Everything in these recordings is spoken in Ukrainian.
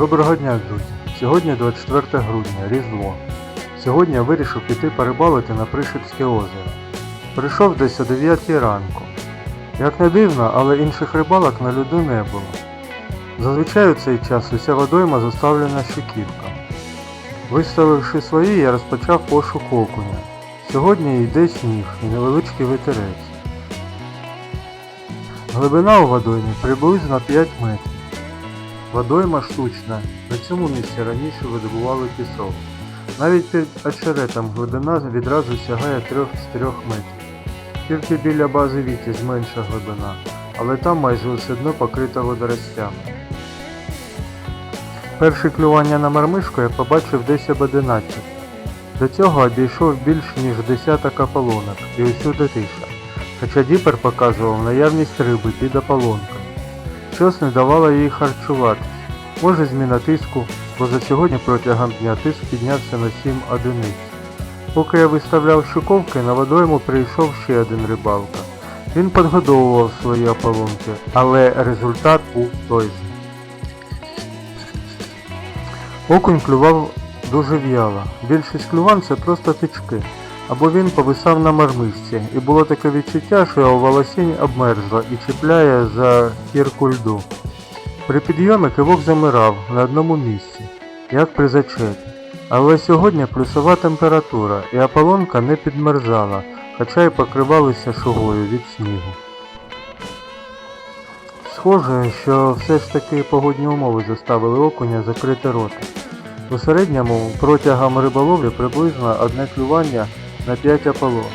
Доброго дня, друзі! Сьогодні 24 грудня, Різдво. Сьогодні я вирішив піти перебалити на Пришипське озеро. Прийшов десь о 9 ранку. Як не дивно, але інших рибалок на льоду не було. Зазвичай у цей час уся водойма заставлена щуківками. Виставивши свої, я розпочав пошук окуня. Сьогодні йде сніг і невеличкий вітерець. Глибина у водоймі приблизно 5 метрів. Водойма штучна, на цьому місці раніше видобували пісок. Навіть під очеретом глибина відразу сягає 3-4 метрів. Тільки біля бази віті зменша глибина, але там майже усе дно покрито водоростями. Перше клювання на мармишку я побачив десь об 11. До цього обійшов більш ніж десяток ополонок і усюди тиша, хоча діпер показував наявність риби під ополонками. Щось не давало їй харчуватись. Може зміна тиску, бо за сьогодні протягом дня тиск піднявся на 7 одиниць. Поки я виставляв щуковки, на водойму прийшов ще один рибалка. Він підгодовував свої ополонки, але результат був той же. Окунь клював дуже в'яло. Більшість клювань це просто тички. Або він повисав на мармишці, і було таке відчуття, що його волосінь обмерзла і чіпляє за кірку льду. При підйомі кивок замирав на одному місці, як при зачепі. Але сьогодні плюсова температура, і ополонка не підмерзала, хоча й покривалися шугою від снігу. Схоже, що все ж таки погодні умови заставили окуня закрити рота. У середньому протягом риболовлі приблизно одне клювання на 5 ополон.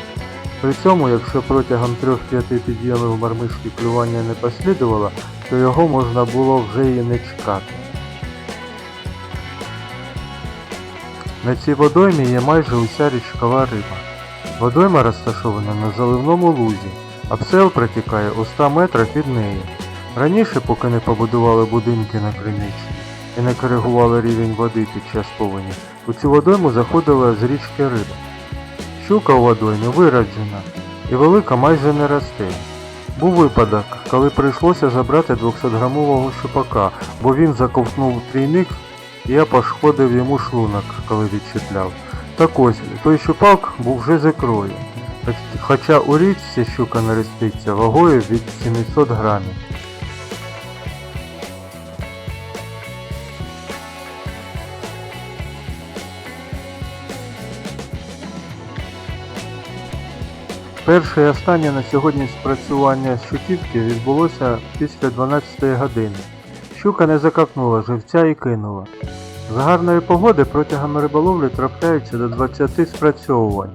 При цьому, якщо протягом 3-5 підйомів мармишки клювання не послідувало, то його можна було вже і не чекати. На цій водоймі є майже уся річкова риба. Водойма розташована на заливному лузі, а псел протікає у 100 метрах від неї. Раніше, поки не побудували будинки на Криниці і не коригували рівень води під час повені, у цю водойму заходила з річки риба. Щука у водоймі вираджена і велика майже не росте. Був випадок, коли прийшлося забрати 200-грамового щупака, бо він заковтнув трійник і я пошкодив йому шлунок, коли відчіпляв. Так ось, той щупак був вже з ікрою. Хоча у річці щука нароститься вагою від 700 грамів. Перше і останнє на сьогодні спрацювання щуківки відбулося після 12 години. Щука не закапнула живця і кинула. З гарної погоди протягом риболовлі трапляється до 20 спрацьовувань,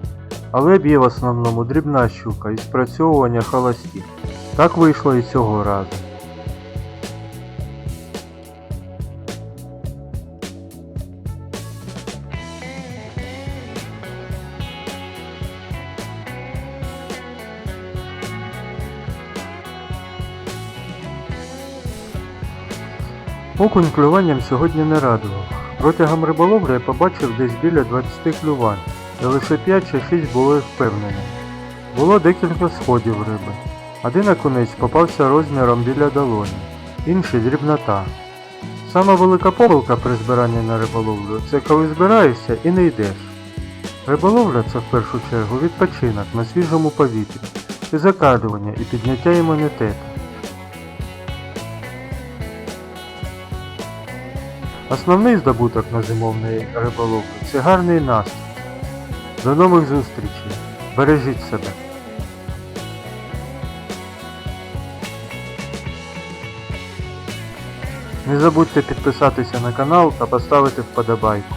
але б'є в основному дрібна щука і спрацьовування холості. Так вийшло і цього разу. Окунь клюванням сьогодні не радував. Протягом риболовлі я побачив десь біля 20 клювань, і лише 5 чи 6 були впевнені. Було декілька сходів риби. Один окунець попався розміром біля долоні, інший дрібнота. Сама велика помилка при збиранні на риболовлю це коли збираєшся і не йдеш. Риболовля це в першу чергу відпочинок на свіжому повітрі, і закалювання і підняття імунітету. Основний здобуток на зимовній риболовлі це гарний настрій. До нових зустрічей. Бережіть себе. Не забудьте підписатися на канал та поставити вподобайку.